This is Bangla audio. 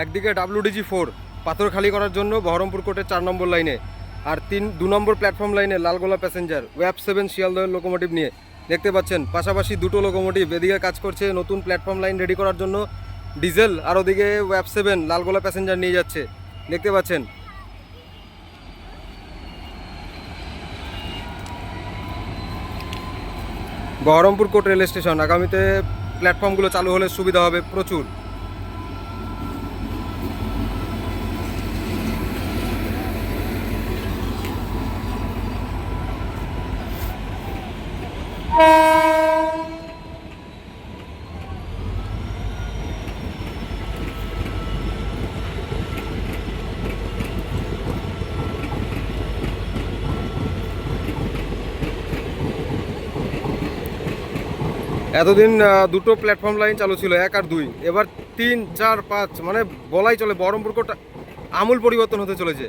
একদিকে ডাব্লিউডিজি ফোর, পাথর খালি করার জন্য বহরমপুর কোর্টের চার নম্বর লাইনে, আর তিন, দু নম্বর প্ল্যাটফর্ম লাইনে লালগোলা প্যাসেঞ্জার, ওয়েব সেভেন শিয়ালদহের লোকোমোটিভ নিয়ে। দেখতে পাচ্ছেন, পাশাপাশি দুটো লোকোমোটিভ, এদিকে কাজ করছে নতুন প্ল্যাটফর্ম লাইন রেডি করার জন্য ডিজেল, আর ওদিকে ওয়েব সেভেন লালগোলা প্যাসেঞ্জার নিয়ে যাচ্ছে। দেখতে পাচ্ছেন। বহরমপুর কোর্ট রেল স্টেশন, আগামীতে প্ল্যাটফর্মগুলো চালু হলে সুবিধা হবে প্রচুর। এতদিন দুটো প্ল্যাটফর্ম লাইন চালু ছিল, এক আর দুই। এবার তিন, চার, পাঁচ মানে বলাই চলে, বহরমপুর কোটা আমূল পরিবর্তন হতে চলেছে।